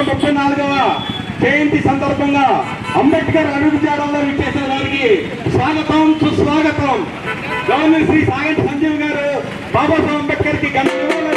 ముప్పై నాలుగవ జయంతి సందర్భంగా అంబేద్కర్ అభివృద్ధి చేయడంలో విచ్చేసిన వారికి స్వాగతం సుస్వాగతం. గవర్నర్ శ్రీ సాగంటి సంజీవ్ గారు బాబాసాహెబ్ అంబేద్కర్కి ఘన నివాళులు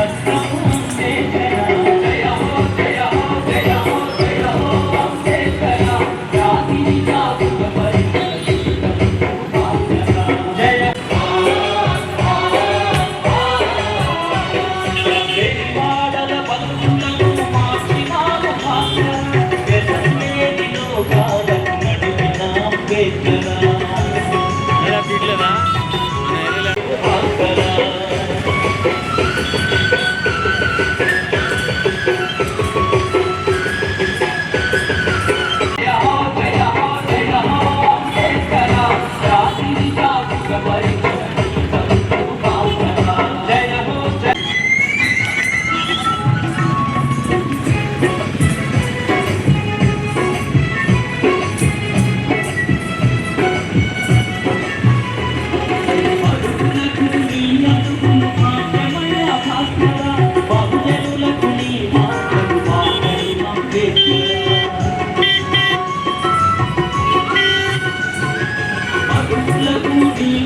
Let's go.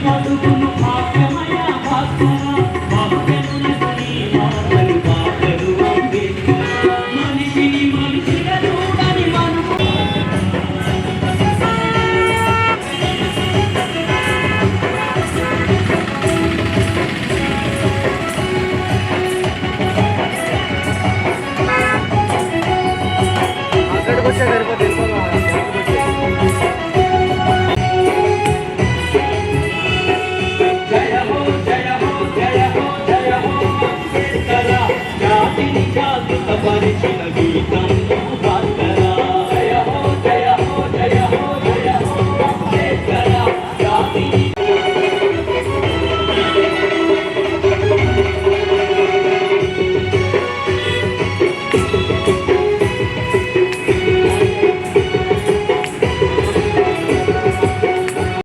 బతుకును భాగ్యమయ భాస్కర భక్తుని శ్రీవాద